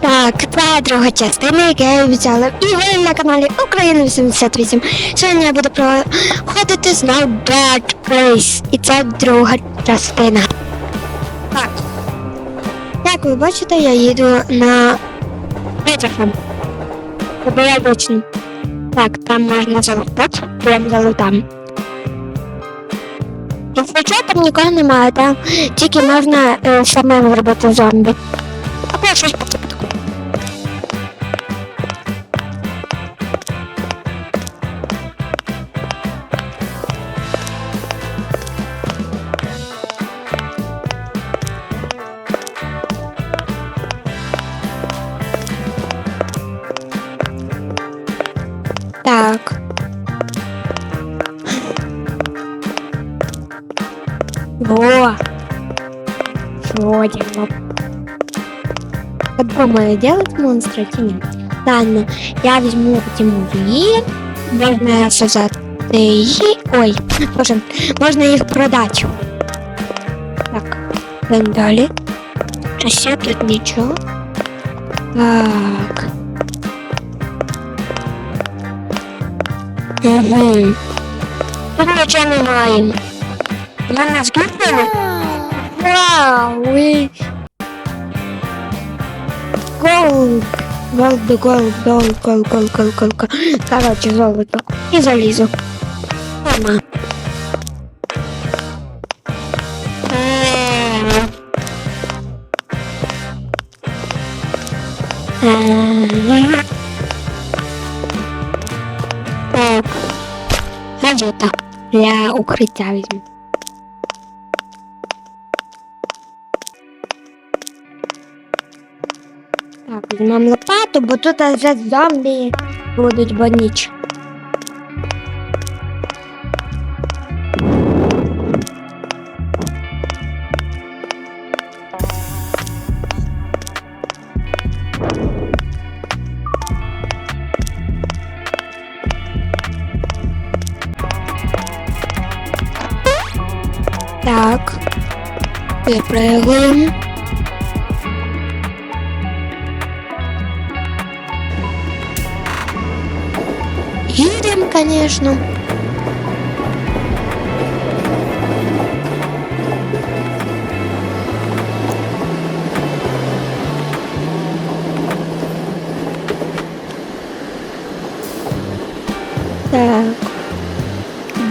Так, це друга частина, яку я обіцяла. І ви на каналі Україна 88. Сьогодні я буду проходити знову Bad Race. І це друга частина. Так. Як ви бачите, я їду на Петрохам. Обов'язково. Так, там можна залутати, прям залутам. Що, там нікого немає, там тільки можна е, самим зробити зомбі. Або щось по такого. Так. Во. Вроде Как думаю, делать монстра нет? Ладно, я возьму Тимурі. Можна сказати її. Ой, боже, можна їх продати. Так. А ще тут нічого. Так. Угу. Тут нічого немає. Мене скіпнули? Вау! ви- Голд. Голд, голд, голд, голд, голд, голд, голд, голд. Короче, золото. Нема. Е. Е. Так. Гаджета. Для укриття візьму. Візьмемо лопату, бо тут вже зомбі будуть бо ніч. Так. Випрыгуємо. Едем, конечно. Так.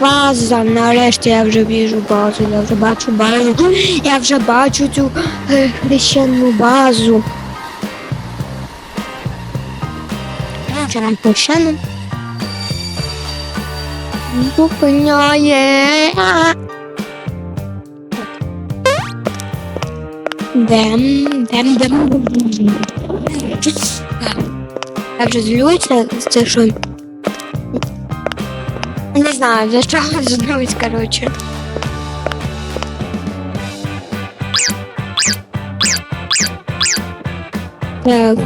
База, нарешті я вже біжу базу, я вже бачу базу. Я вже бачу цю е, хрещенну базу. Я вже нам хрещену. Зупиняє. Дем, дем, дем. Я вже злюся, це що. Не знаю, за чого злюсь, коротше. Так.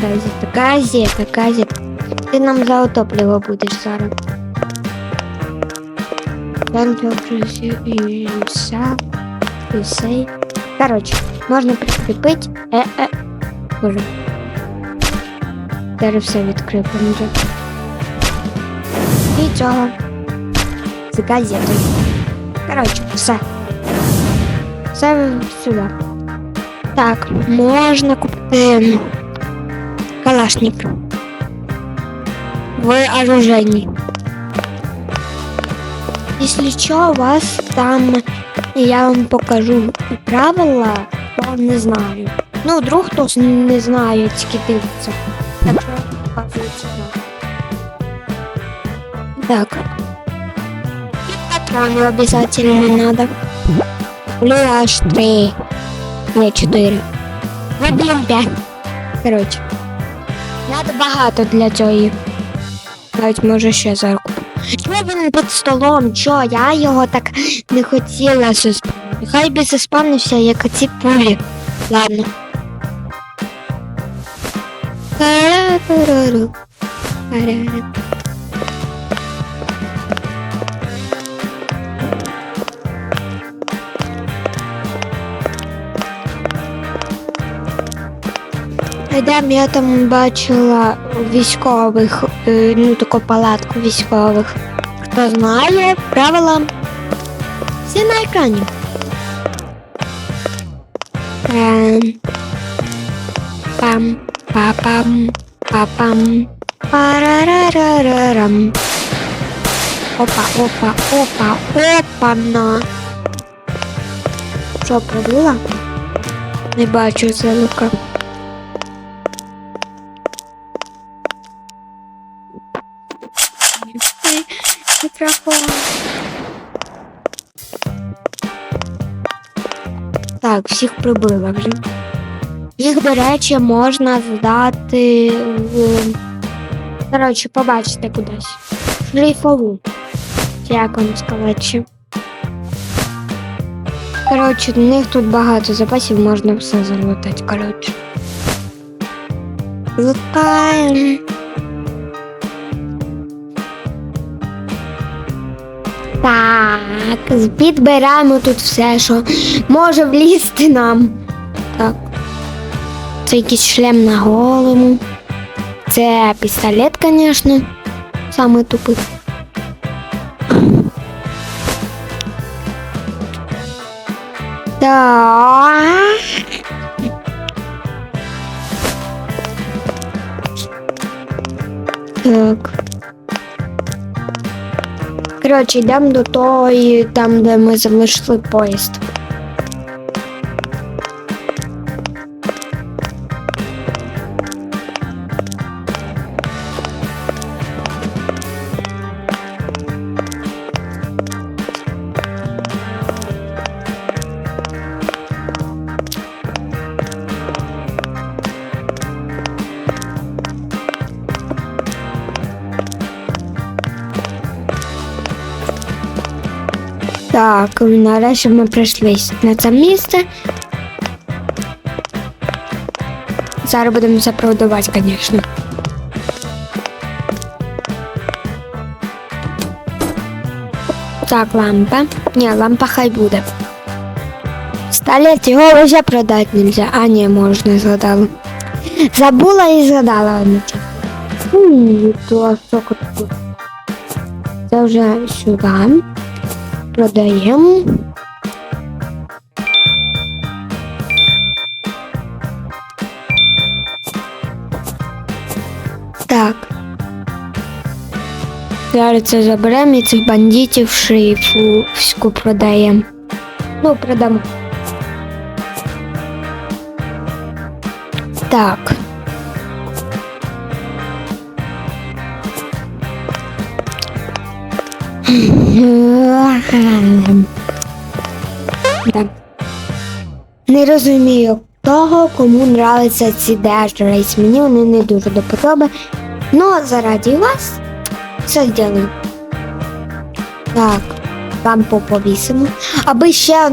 Газета, газета, газета. Ти нам за топливо будеш зараз. Все. Все. Короче, можна прикріпити. Е-е. Боже. Зараз все відкрив вже. І цього. З газетою. Короче, все. Все сюди. Так, можна купити калашник. В оружейні. Якщо що, у вас там я вам покажу правила, то не знаю. Ну, вдруг хтось не знає, тільки дивиться. Так що. Так. І патроны обязательно надо. Или аж три. Не, чотири. Ну, блін, п'ять. Коротше. Надо багато для цього. Навіть може ще зараз куплю. Чого він під столом? Чо? Я його так не хотіла заспавнити. Хай би заспавнився, як ці пулі. Ладно. Ра-ра-ра-ра. Там я там бачила військових, е, ну таку палатку військових. Хто знає правила, всі на екрані. Ем, Пам, па-пам, па-пам, парарарарарам. Опа, опа, опа, опа, на. Що, пробила? Не бачу звука. Мікрофон. Так, всіх прибила вже. Їх, до речі, можна здати в. Коротше, побачите кудись. Шлейфову. Як вам сказати? Коротше, у них тут багато запасів, можна все залутати, коротше. Лутаємо. Так, підбираємо тут все, що може влізти нам. Так. Це якийсь шлем на голову. Це пістолет, звісно. Саме тупий. Так. Так. Коротше, йдемо до тої, там, де ми залишили поїзд. Так, нарешті ми прийшли на це місце. Зараз будемо заправдувати, звісно. Так, лампа. Ні, лампа хай буде. Сталець його вже продати нельзя. А, ні, можна, згадала. Забула і згадала одну. Фу, то що тут? Це вже сюди. Продаємо. Так. Зараз це заберемо і цих бандитів шрифу продаємо. Ну, продамо. Так. Да. Не розумію того, кому нравиться ці Dash Мені вони не дуже до подоби. Но заради вас все зроблю. Так, лампу повісимо. Аби ще.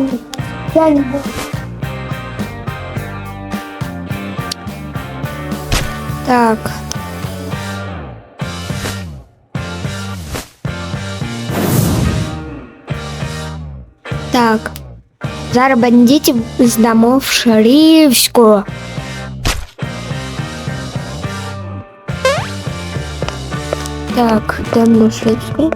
Так. Так. Зараз бандитів здамо в Шарівську. Так, дамо Шарівську.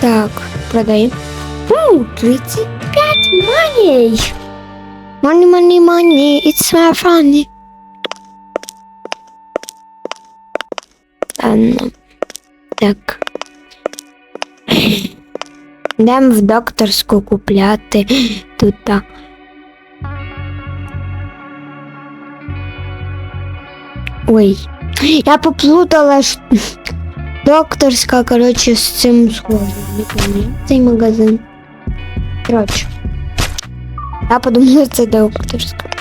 Так, продаємо. У, 35 money. Money, money, money, it's my funny. Ладно. Так. Йдемо в докторську купляти тут. Ой. Я поплутала ш... докторська, коротше, з цим схожим. Цей магазин. Коротше. Я подумала, це докторська.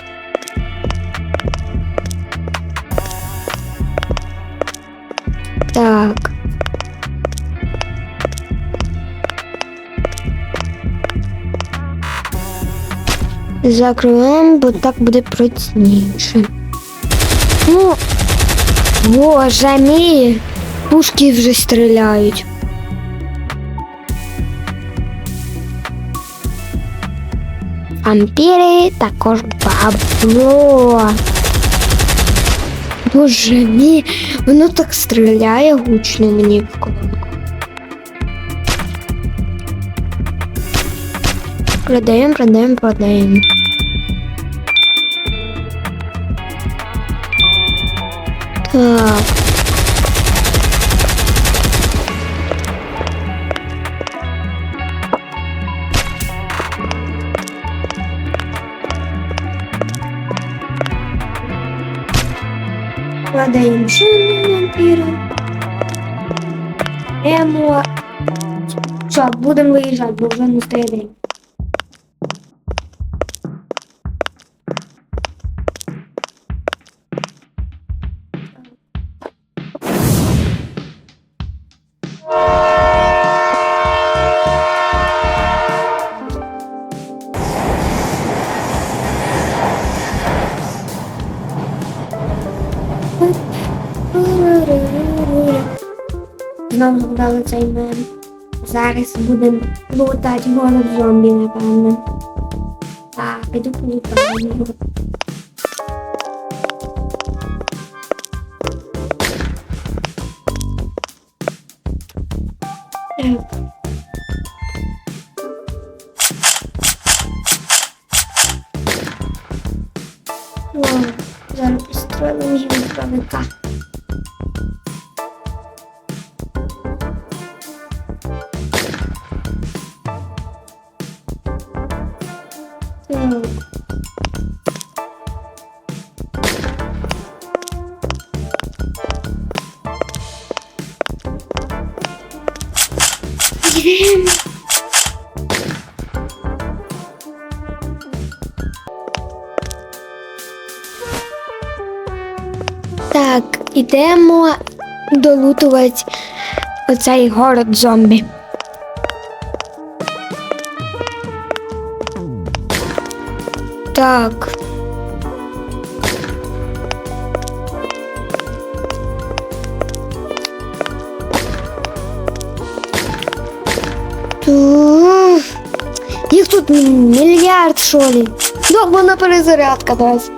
Закриваємо, бо так буде прочніше. Ну, боже мій, пушки вже стріляють. Вампіри також бабло. Боже мій, воно так стріляє гучно мені в колонку. Продаємо, продаємо, продаємо. Так. Продаємо шину вампіра. Емо. Що, будемо виїжджати, бо вже не стає день. Знову згадали цей мем. Зараз будемо лутати город зомбі, напевно. Так, піду полутаю О, зараз построїмо гімнастровика. Так. Так, ідемо долутувати оцей город зомбі. Так. Мільярд, що ли? Довбана перезарядка дасть.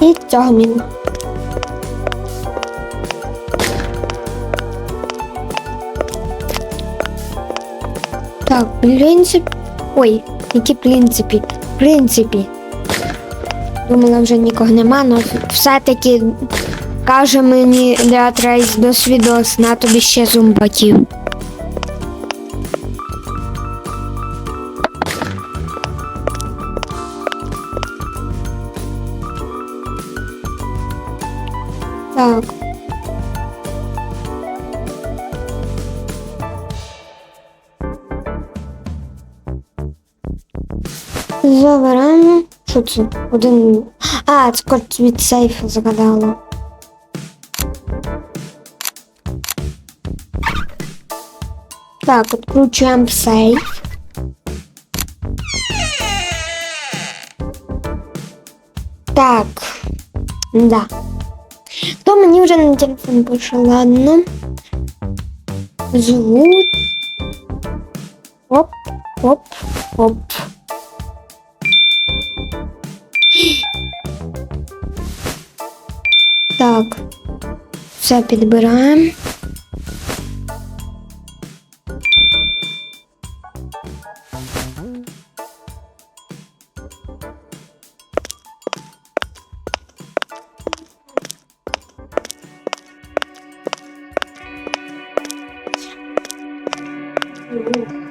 І цього. Так, принцип. Ой, які принципі? В принципі. Думала, вже нікого нема, але все-таки каже мені Деатрейс до свідос, на тобі ще зумбаків. Забираємо. Що це? Один. А, це код від сейфу загадала. Так, відкручуємо сейф. Так. Да. Хто мені вже на телефон пише? Ладно. Звуть. Оп, оп, оп. Так. Все підбираємо. Так.